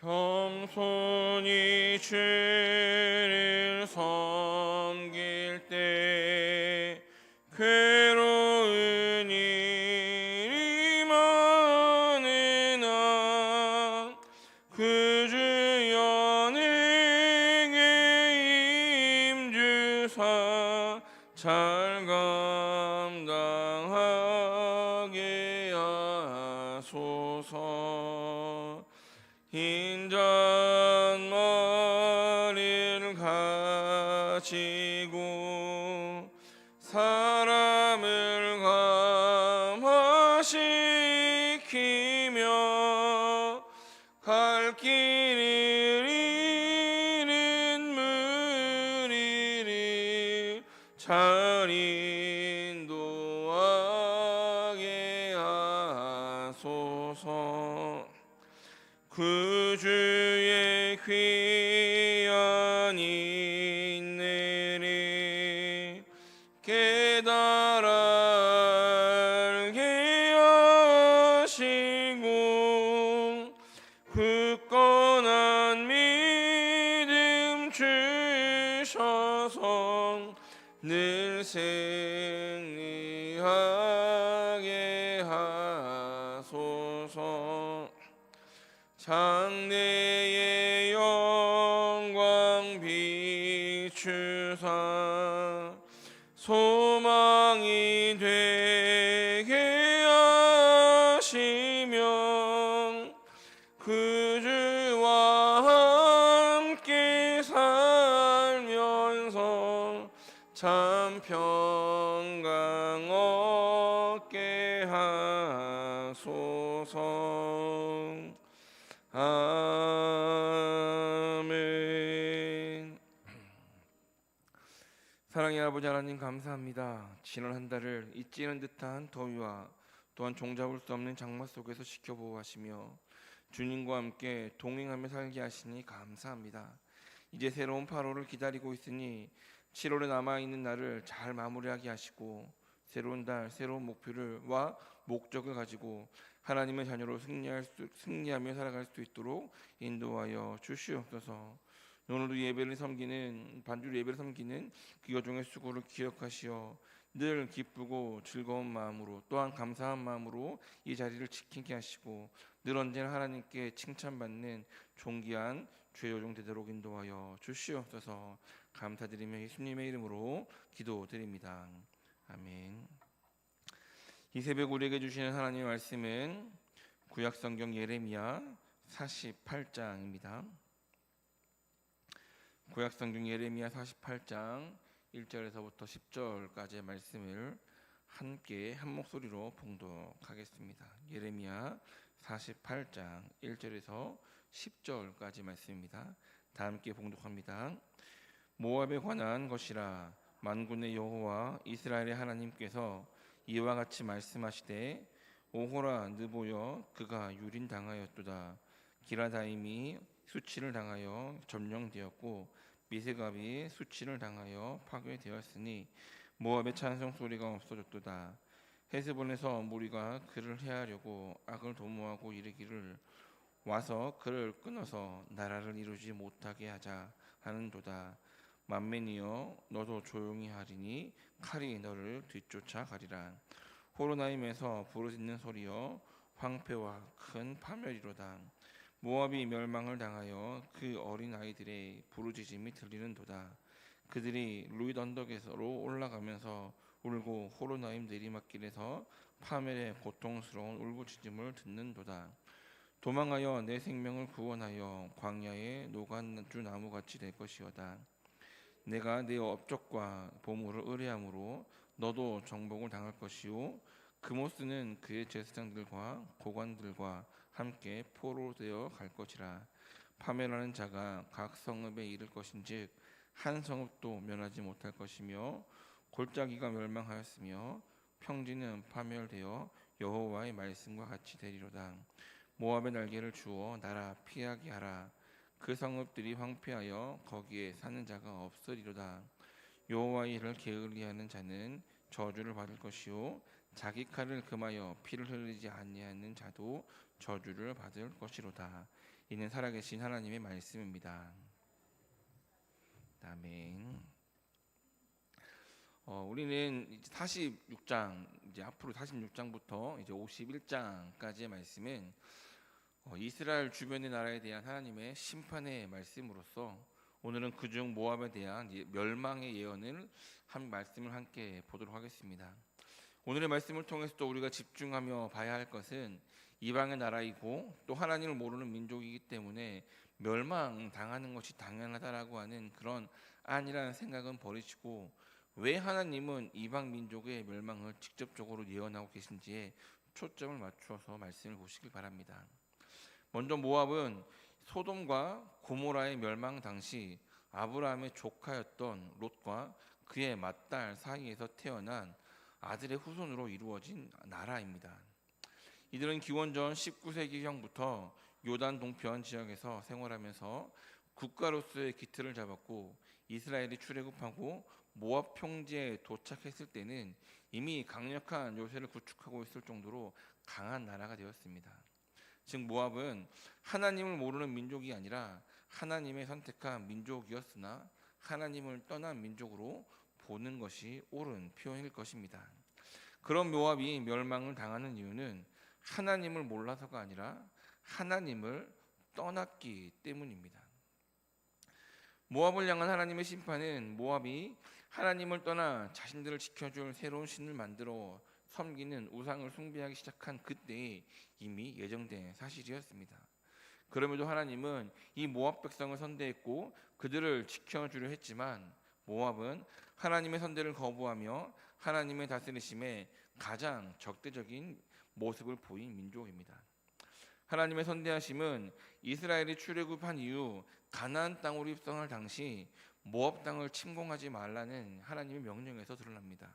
겸손히 주를 장래의 지난 한 달을 잊지는 듯한 더위와 또한 종잡을 수 없는 장마 속에서 지켜보호하시며 주님과 함께 동행하며 살게 하시니 감사합니다. 이제 새로운 8월을 기다리고 있으니 7월에 남아 있는 날을 잘 마무리하게 하시고 새로운 달, 새로운 목표를 와 목적을 가지고 하나님의 자녀로 승리할 수, 승리하며 살아갈 수 있도록 인도하여 주시옵소서. 오늘도 예배를 섬기는 반주 예배를 섬기는 그 여종의 수고를 기억하시어 늘 기쁘고 즐거운 마음으로 또한 감사한 마음으로 이 자리를 지키게 하시고 늘 언제나 하나님께 칭찬받는 존귀한 여종 되도록 인도하여 주시옵소서. 감사드리며 예수님의 이름으로 기도드립니다. 아멘. 이 새벽 우리에게 주시는 하나님의 말씀은 구약 성경 예레미야 48장입니다. 구약 성경 예레미야 48장 1절에서부터 10절까지의 말씀을 함께 한 목소리로 봉독하겠습니다. 예레미야 48장 1절에서 10절까지 말씀입니다. 다 함께 봉독합니다. 모압에 관한 것이라 만군의 여호와 이스라엘의 하나님께서 이와 같이 말씀하시되 오호라 느보여 그가 유린 당하였도다 기라다임이 수치를 당하여 점령되었고 미세갑이 수치를 당하여 파괴되었으니 모압의 찬송 소리가 없어졌도다 헤스본에서 무리가 그를 해하려고 악을 도모하고 이르기를 와서 그를 끊어서 나라를 이루지 못하게 하자 하는도다. 만민이여 너도 조용히 하리니 칼이 너를 뒤쫓아 가리라. 호로나임에서 부르짖는 소리여 황폐와 큰 파멸이로다. 모압이 멸망을 당하여 그 어린 아이들의 부르짖음이 들리는도다. 그들이 루잇 언덕에서로 올라가면서 울고 호로나임 내리막길에서 파멸의 고통스러운 울부짖음을 듣는도다. 도망하여 내 생명을 구원하여 광야의 노간주 나무같이 될 것이오다. 내가 내 업적과 보물을 의뢰함으로 너도 정복을 당할 것이요 그모스는 그의 제사장들과 고관들과 함께 포로 되어 갈 것이라. 파멸하는 자가 각 성읍에 이를 것인즉 한 성읍도 면하지 못할 것이며 골짜기가 멸망하였으며 평지는 파멸되어 여호와의 말씀과 같이 되리로다. 모압의 날개를 주어 나라 피하게 하라. 그 성읍들이 황폐하여 거기에 사는 자가 없으리로다. 여호와의 일을 게을리하는 자는 저주를 받을 것이요 자기 칼을 금하여 피를 흘리지 아니하는 자도 저주를 받을 것이로다. 이는 살아계신 하나님의 말씀입니다. 아멘. 어, 우리는 이제 46장 이제 앞으로 46장부터 이제 51장까지의 말씀은 어, 이스라엘 주변의 나라에 대한 하나님의 심판의 말씀으로서 오늘은 그중 모압에 대한 예- 멸망의 예언을 한 말씀을 함께 보도록 하겠습니다. 오늘의 말씀을 통해서 또 우리가 집중하며 봐야 할 것은 이방의 나라이고 또 하나님을 모르는 민족이기 때문에 멸망 당하는 것이 당연하다라고 하는 그런 안이라는 생각은 버리시고 왜 하나님은 이방 민족의 멸망을 직접적으로 예언하고 계신지에 초점을 맞추어서 말씀을 보시길 바랍니다. 먼저 모압은 소돔과 고모라의 멸망 당시 아브라함의 조카였던 롯과 그의 맏딸 사이에서 태어난 아들의 후손으로 이루어진 나라입니다. 이들은 기원전 19세기형부터 요단 동편 지역에서 생활하면서 국가로서의 기틀을 잡았고 이스라엘이 출애굽하고 모압 평지에 도착했을 때는 이미 강력한 요새를 구축하고 있을 정도로 강한 나라가 되었습니다. 즉 모압은 하나님을 모르는 민족이 아니라 하나님의 선택한 민족이었으나 하나님을 떠난 민족으로 보는 것이 옳은 표현일 것입니다. 그런 모압이 멸망을 당하는 이유는 하나님을 몰라서가 아니라 하나님을 떠났기 때문입니다. 모압을 향한 하나님의 심판은 모압이 하나님을 떠나 자신들을 지켜줄 새로운 신을 만들어 섬기는 우상을 숭배하기 시작한 그때에 이미 예정된 사실이었습니다. 그럼에도 하나님은 이 모압 백성을 선대했고 그들을 지켜주려 했지만 모압은 하나님의 선대를 거부하며 하나님의 다스리심에 가장 적대적인 모습을 보인 민족입니다. 하나님의 선대하심은 이스라엘이 출애굽한 이후 가나안 땅으로 입성할 당시 모압 땅을 침공하지 말라는 하나님의 명령에서 드러납니다.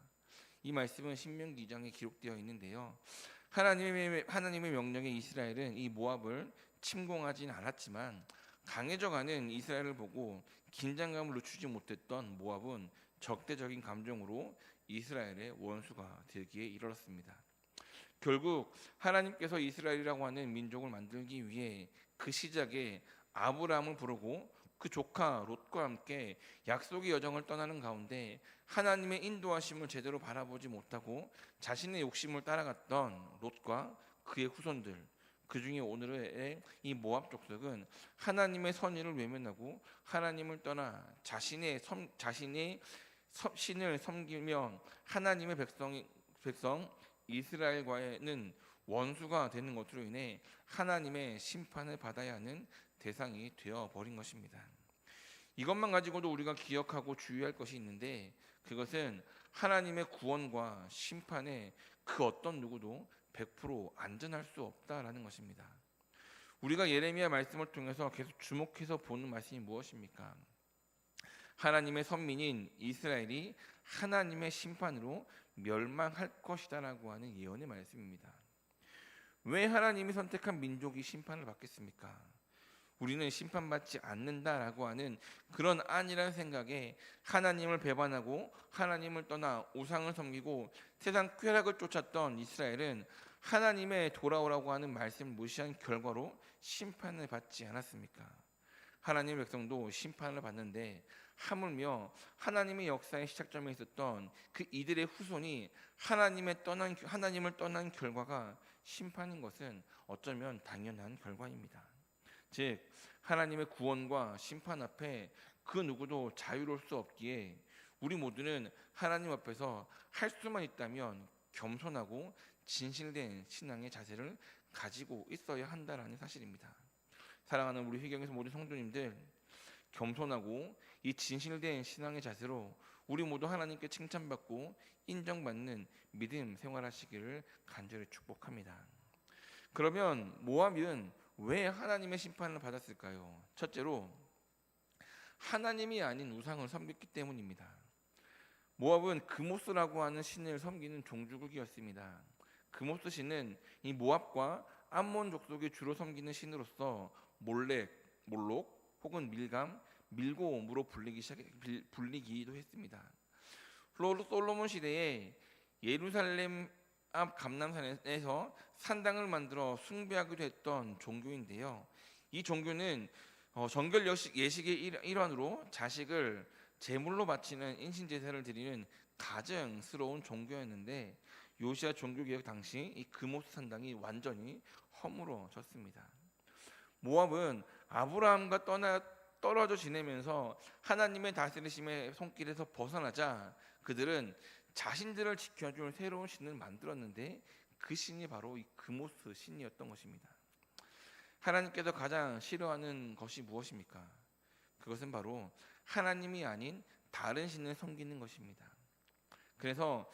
이 말씀은 신명기 2장에 기록되어 있는데요. 하나님의 하나님의 명령에 이스라엘은 이 모압을 침공하진 않았지만 강해져가는 이스라엘을 보고 긴장감을 늦추지 못했던 모압은 적대적인 감정으로 이스라엘의 원수가 되기에 이르렀습니다. 결국 하나님께서 이스라엘이라고 하는 민족을 만들기 위해 그 시작에 아브라함을 부르고 그 조카 롯과 함께 약속의 여정을 떠나는 가운데 하나님의 인도하심을 제대로 바라보지 못하고 자신의 욕심을 따라갔던 롯과 그의 후손들 그 중에 오늘의 이 모압 족속은 하나님의 선의를 외면하고 하나님을 떠나 자신의 섬, 자신의 섬- 신을 섬기며 하나님의 백성 백성 이스라엘과는 원수가 되는 것으로 인해 하나님의 심판을 받아야 하는 대상이 되어 버린 것입니다. 이것만 가지고도 우리가 기억하고 주의할 것이 있는데 그것은 하나님의 구원과 심판에 그 어떤 누구도 100% 안전할 수 없다라는 것입니다. 우리가 예레미야 말씀을 통해서 계속 주목해서 보는 말씀이 무엇입니까? 하나님의 선민인 이스라엘이 하나님의 심판으로 멸망할 것이다라고 하는 예언의 말씀입니다. 왜 하나님이 선택한 민족이 심판을 받겠습니까? 우리는 심판받지 않는다라고 하는 그런 안이라는 생각에 하나님을 배반하고 하나님을 떠나 우상을 섬기고 세상 쾌락을 쫓았던 이스라엘은 하나님의 돌아오라고 하는 말씀을 무시한 결과로 심판을 받지 않았습니까? 하나님의 백성도 심판을 받는데 하물며 하나님의 역사의 시작점에 있었던 그 이들의 후손이 하나님의 떠난 하나님을 떠난 결과가 심판인 것은 어쩌면 당연한 결과입니다. 즉 하나님의 구원과 심판 앞에 그 누구도 자유로울 수 없기에 우리 모두는 하나님 앞에서 할 수만 있다면 겸손하고 진실된 신앙의 자세를 가지고 있어야 한다라는 사실입니다. 사랑하는 우리 회경에서 모든 성도님들 겸손하고 이 진실된 신앙의 자세로 우리 모두 하나님께 칭찬받고 인정받는 믿음 생활하시기를 간절히 축복합니다. 그러면 모압은 왜 하나님의 심판을 받았을까요? 첫째로 하나님이 아닌 우상을 섬겼기 때문입니다. 모압은 금오스라고 하는 신을 섬기는 종주국이었습니다. 금오스 신은 이 모압과 암몬 족속이 주로 섬기는 신으로서 몰렉, 몰록 혹은 밀감, 밀고옴으로 불리기 시작 불리기도 했습니다. 솔로몬 시대에 예루살렘 앞 감남산에서 산당을 만들어 숭배하기도 했던 종교인데요. 이 종교는 어, 정결 예식의 일환으로 자식을 제물로 바치는 인신 제사를 드리는 가증스러운 종교였는데 요시아 종교 개혁 당시 이 금오스 산당이 완전히 허물어졌습니다. 모압은 아브라함과 떠나 떨어져 지내면서 하나님의 다스리심의 손길에서 벗어나자 그들은 자신들을 지켜줄 새로운 신을 만들었는데 그 신이 바로 이 금오스 신이었던 것입니다. 하나님께서 가장 싫어하는 것이 무엇입니까? 그것은 바로 하나님이 아닌 다른 신을 섬기는 것입니다. 그래서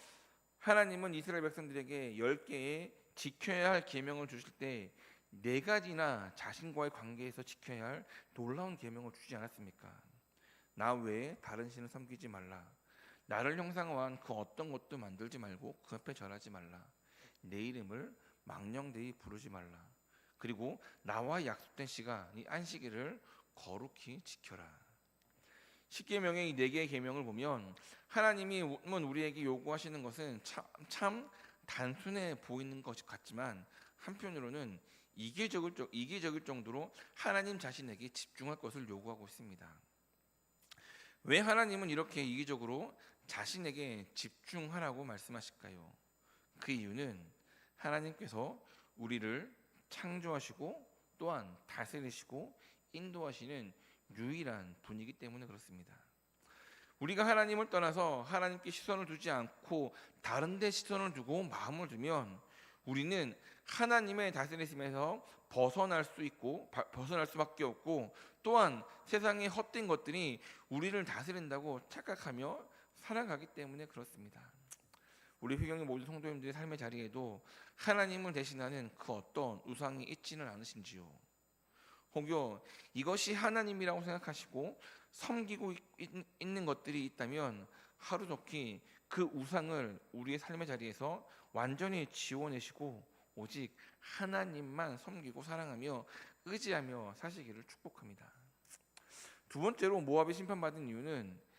하나님은 이스라엘 백성들에게 열 개의 지켜야 할 계명을 주실 때 네 가지나 자신과의 관계에서 지켜야 할 놀라운 계명을 주지 않았습니까? 나 외에 다른 신을 섬기지 말라. 나를 형상화한 그 어떤 것도 만들지 말고 그 앞에 절하지 말라. 내 이름을 망령되이 부르지 말라. 그리고 나와 약속된 시간 이 안식일을 거룩히 지켜라. 십계명의 이 네 개의 계명을 보면 하나님이 우리에게 요구하시는 것은 참, 참 단순해 보이는 것 같지만 한편으로는 이기적일, 이기적일 정도로 하나님 자신에게 집중할 것을 요구하고 있습니다. 왜 하나님은 이렇게 이기적으로 자신에게 집중하라고 말씀하실까요? 그 이유는 하나님께서 우리를 창조하시고 또한 다스리시고 인도하시는 유일한 분이기 때문에 그렇습니다. 우리가 하나님을 떠나서 하나님께 시선을 두지 않고 다른 데 시선을 두고 마음을 두면 우리는 하나님의 다스리심에서 벗어날 수 있고 벗어날 수밖에 없고 또한 세상의 헛된 것들이 우리를 다스린다고 착각하며 살아가기 때문에 그렇습니다. 우리 휘경의 모든 성도님들의 삶의 자리에도 하나님을 대신하는 그 어떤 우상이 있지는 않으신지요? 혹여 이것이 하나님이라고 생각하시고 섬기고 있는 것들이 있다면 하루속히 그 우상을 우리의 삶의 자리에서 완전히 지워내시고 오직 하나님만 섬기고 사랑하며 의지하며 사시기를 축복합니다. 두 번째로 모압이 심판받은 이유는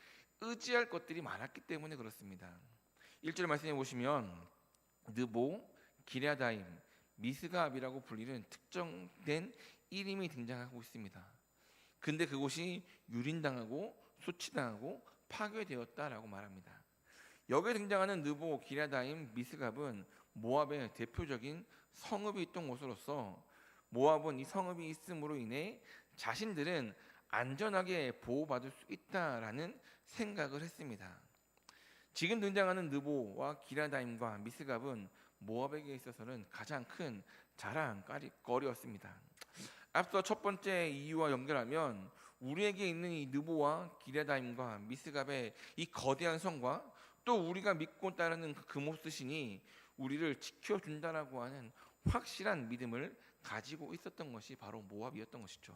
의지할 것들이 많았기 때문에 그렇습니다. 1절 말씀해 보시면 느보, 기랴다임, 미스가압이라고 불리는 특정된 이름이 등장하고 있습니다. 근데 그곳이 유린당하고 수치당하고 파괴되었다라고 말합니다. 여기에 등장하는 느보, 기랴다임, 미스갑은 모압의 대표적인 성읍이 있던 곳으로서 모압은 이 성읍이 있음으로 인해 자신들은 안전하게 보호받을 수 있다라는 생각을 했습니다. 지금 등장하는 느보와 기라다임과 미스갑은 모압에게 있어서는 가장 큰 자랑거리였습니다. 앞서 첫 번째 이유와 연결하면 우리에게 있는 이 느보와 기레다임과 미스갑의 이 거대한 성과 또 우리가 믿고 따르는 그 모스 신이 우리를 지켜준다라고 하는 확실한 믿음을 가지고 있었던 것이 바로 모압이었던 것이죠.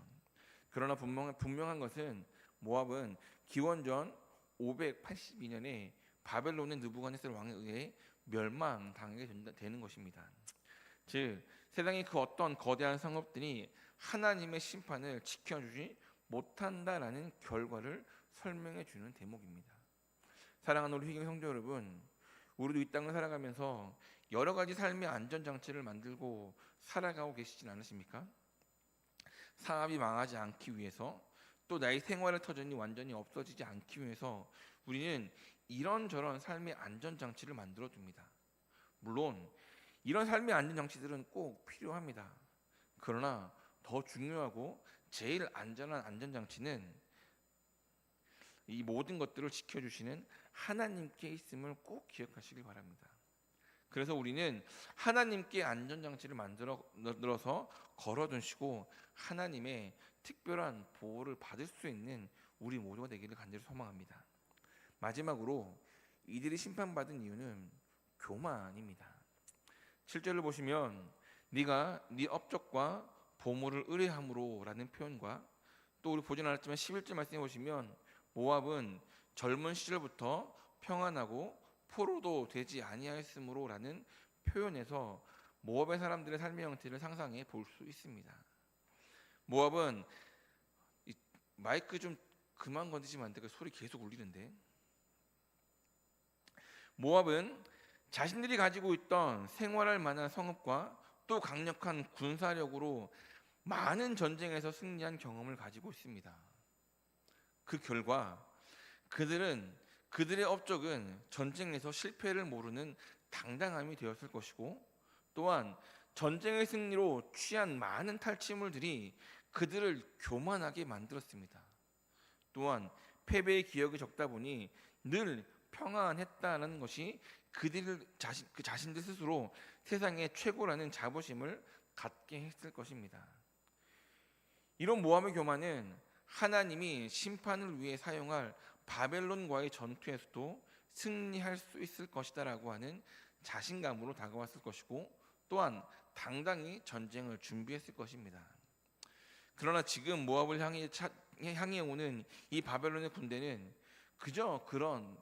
그러나 분명, 분명 한 것은 모압은 기원전 582년에 바벨론의 느부갓네살 왕에 의해 멸망당하게 되는 것입니다. 즉 세상의 그 어떤 거대한 성읍들이 하나님의 심판을 지켜주지 못한다라는 결과를 설명해 주는 대목입니다. 사랑하는 우리 희경 성도 여러분, 우리도 이 땅을 살아가면서 여러 가지 삶의 안전 장치를 만들고 살아가고 계시진 않으십니까? 사업이 망하지 않기 위해서 또 나의 생활의 터전이 완전히 없어지지 않기 위해서 우리는 이런저런 삶의 안전장치를 만들어 둡니다. 물론 이런 삶의 안전장치들은 꼭 필요합니다. 그러나 더 중요하고 제일 안전한 안전장치는 이 모든 것들을 지켜주시는 하나님께 있음을 꼭 기억하시길 바랍니다. 그래서 우리는 하나님께 안전장치를 만들어 넣어서 걸어두시고 하나님의 특별한 보호를 받을 수 있는 우리 모두가 되기를 간절히 소망합니다. 마지막으로 이들이 심판받은 이유는 교만입니다. 7절을 보시면 네가 네 업적과 보물을 의뢰함으로라는 표현과 또 우리 보진 않았지만 11절 말씀해 보시면 모압은 젊은 시절부터 평안하고 포로도 되지 아니하였으므로라는 표현에서 모압의 사람들의 삶의 형태를 상상해 볼 수 있습니다. 모압은 이 마이크 좀 그만 건드시면 안 돼요. 소리 계속 울리는데. 모압은 자신들이 가지고 있던 생활할 만한 성읍과 또 강력한 군사력으로 많은 전쟁에서 승리한 경험을 가지고 있습니다. 그 결과 그들은 그들의 업적은 전쟁에서 실패를 모르는 당당함이 되었을 것이고 또한 전쟁의 승리로 취한 많은 탈취물들이 그들을 교만하게 만들었습니다. 또한 패배의 기억이 적다 보니 늘 평안했다는 것이 그들 자신 그 자신들 스스로 세상의 최고라는 자부심을 갖게 했을 것입니다. 이런 모함의 교만은 하나님이 심판을 위해 사용할 바벨론과의 전투에서도 승리할 수 있을 것이다라고 하는 자신감으로 다가왔을 것이고 또한 당당히 전쟁을 준비했을 것입니다. 그러나 지금 모압을 향해 차, 향해 오는 이 바벨론의 군대는 그저 그런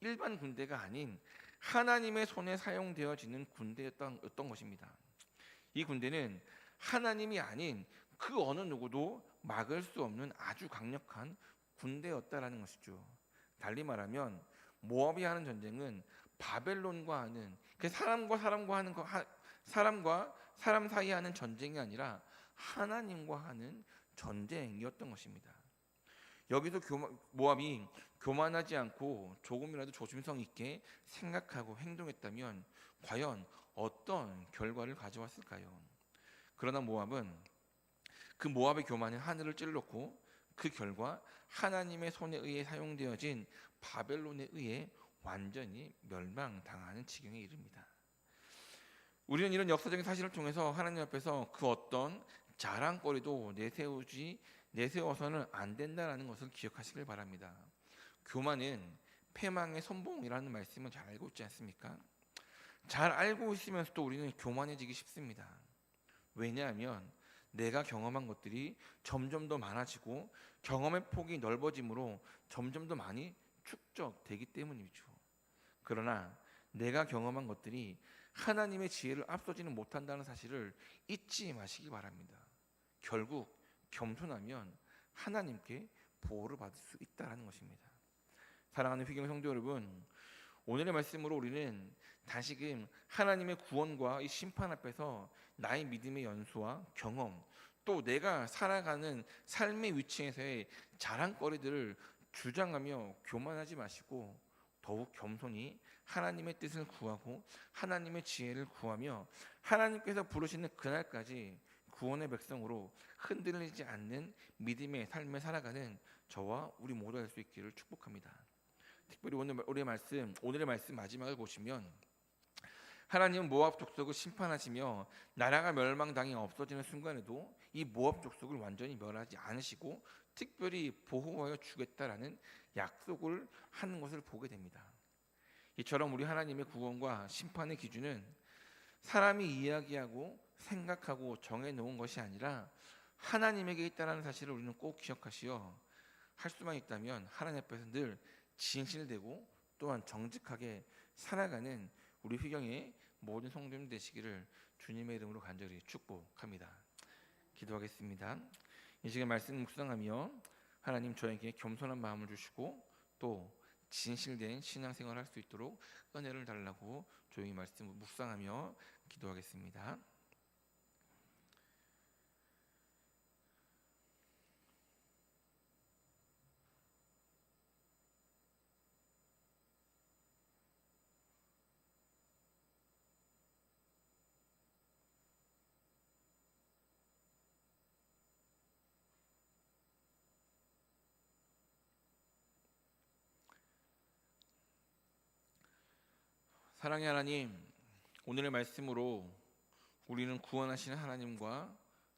일반 군대가 아닌 하나님의 손에 사용되어지는 군대였던 것입니다. 이 군대는 하나님이 아닌 그 어느 누구도 막을 수 없는 아주 강력한 군대였다라는 것이죠. 달리 말하면 모압이 하는 전쟁은 바벨론과 하는 그 사람과 사람과 하는 거, 하, 사람과 사람 사이 하는 전쟁이 아니라 하나님과 하는 전쟁이었던 것입니다. 여기서 교마, 모압이 교만하지 않고 조금이라도 조심성 있게 생각하고 행동했다면 과연 어떤 결과를 가져왔을까요? 그러나 모압은 그 모압의 교만은 하늘을 찔렀고 그 결과 하나님의 손에 의해 사용되어진 바벨론에 의해 완전히 멸망당하는 지경에 이릅니다. 우리는 이런 역사적인 사실을 통해서 하나님 앞에서 그 어떤 자랑거리도 내세우지 내세워서는 안 된다라는 것을 기억하시길 바랍니다. 교만은 패망의 선봉이라는 말씀을 잘 알고 있지 않습니까? 잘 알고 있으면서도 우리는 교만해지기 쉽습니다. 왜냐하면 내가 경험한 것들이 점점 더 많아지고 경험의 폭이 넓어지므로 점점 더 많이 축적되기 때문이죠. 그러나 내가 경험한 것들이 하나님의 지혜를 앞서지는 못한다는 사실을 잊지 마시기 바랍니다. 결국 겸손하면 하나님께 보호를 받을 수 있다라는 것입니다. 사랑하는 휘경 성도 여러분, 오늘의 말씀으로 우리는 다시금 하나님의 구원과 이 심판 앞에서 나의 믿음의 연수와 경험, 또 내가 살아가는 삶의 위치에서의 자랑거리들을 주장하며 교만하지 마시고 더욱 겸손히 하나님의 뜻을 구하고 하나님의 지혜를 구하며 하나님께서 부르시는 그날까지 구원의 백성으로 흔들리지 않는 믿음의 삶을 살아가는 저와 우리 모두 할 수 있기를 축복합니다. 특별히 오늘 오늘의 말씀 오늘의 말씀 마지막을 보시면 하나님은 모압 족속을 심판하시며 나라가 멸망당해 없어지는 순간에도 이 모압 족속을 완전히 멸하지 않으시고 특별히 보호하여 주겠다라는 약속을 하는 것을 보게 됩니다. 이처럼 우리 하나님의 구원과 심판의 기준은 사람이 이야기하고 생각하고 정해 놓은 것이 아니라 하나님에게 있다는 사실을 우리는 꼭 기억하시어 할 수만 있다면 하나님 앞에서 늘 진실되고 또한 정직하게 살아가는 우리 휘경의 모든 성도님 되시기를 주님의 이름으로 간절히 축복합니다. 기도하겠습니다. 이 시간 말씀 묵상하며 하나님 저에게 겸손한 마음을 주시고 또 진실된 신앙생활을 할수 있도록 은혜를 달라고 조용히 말씀 묵상하며 기도하겠습니다. 사랑의 하나님, 오늘의 말씀으로 우리는 구원하시는 하나님과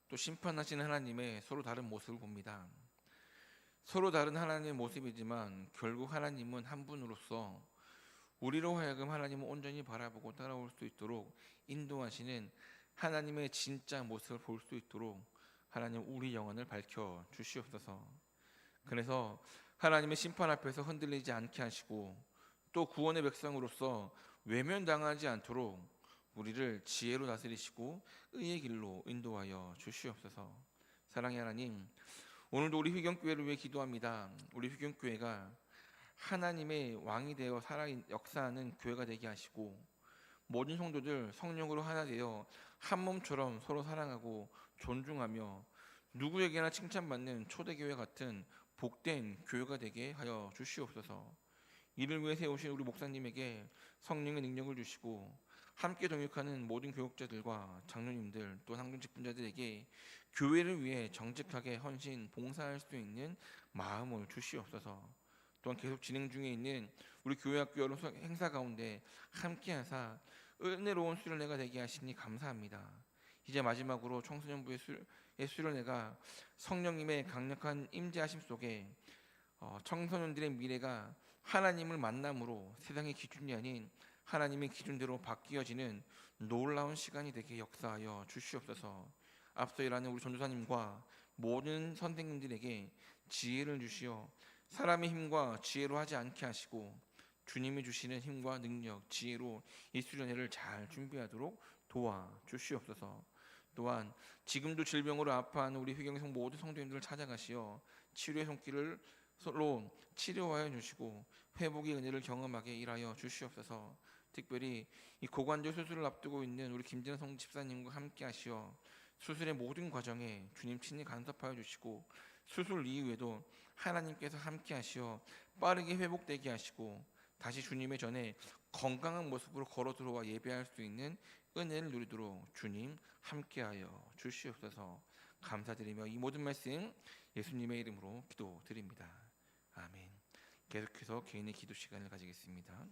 또 심판하시는 하나님의 서로 다른 모습을 봅니다. 서로 다른 하나님의 모습이지만 결국 하나님은 한 분으로서 우리로 하여금 하나님을 온전히 바라보고 따라올 수 있도록 인도하시는 하나님의 진짜 모습을 볼 수 있도록 하나님 우리 영혼을 밝혀 주시옵소서. 그래서 하나님의 심판 앞에서 흔들리지 않게 하시고 또 구원의 백성으로서 외면당하지 않도록 우리를 지혜로 다스리시고 의의 길로 인도하여 주시옵소서. 사랑의 하나님, 오늘도 우리 휘경교회를 위해 기도합니다. 우리 휘경교회가 하나님의 왕이 되어 살아 역사하는 교회가 되게 하시고 모든 성도들 성령으로 하나 되어 한 몸처럼 서로 사랑하고 존중하며 누구에게나 칭찬받는 초대교회 같은 복된 교회가 되게 하여 주시옵소서. 이를 위해 세우신 우리 목사님에게 성령의 능력을 주시고 함께 동역하는 모든 교육자들과 장로님들 또 상중 직분자들에게 교회를 위해 정직하게 헌신 봉사할 수 있는 마음을 주시옵소서. 또한 계속 진행 중에 있는 우리 교회학교 여러 행사 가운데 함께하사 은혜로운 수련회가 되게 하시니 감사합니다. 이제 마지막으로 청소년부의 수련회가 성령님의 강력한 임재하심 속에 어, 청소년들의 미래가 하나님을 만남으로 세상의 기준이 아닌 하나님의 기준대로 바뀌어지는 놀라운 시간이 되게 역사하여 주시옵소서. 앞서 일하는 우리 전도사님과 모든 선생님들에게 지혜를 주시어 사람의 힘과 지혜로 하지 않게 하시고 주님이 주시는 힘과 능력, 지혜로 이 수련회를 잘 준비하도록 도와 주시옵소서. 또한 지금도 질병으로 아파하는 우리 휘경성 모든 성도님들을 찾아가시어 치료의 손길을 서로 치료하여 주시고 회복의 은혜를 경험하게 일하여 주시옵소서. 특별히 이 고관절 수술을 앞두고 있는 우리 김진아 성 집사님과 함께 하시어 수술의 모든 과정에 주님 친히 간섭하여 주시고 수술 이후에도 하나님께서 함께 하시어 빠르게 회복되게 하시고 다시 주님의 전에 건강한 모습으로 걸어 들어와 예배할 수 있는 은혜를 누리도록 주님 함께하여 주시옵소서 감사드리며 이 모든 말씀 예수님의 이름으로 기도드립니다. 아멘. 계속해서 개인의 기도 시간을 가지겠습니다.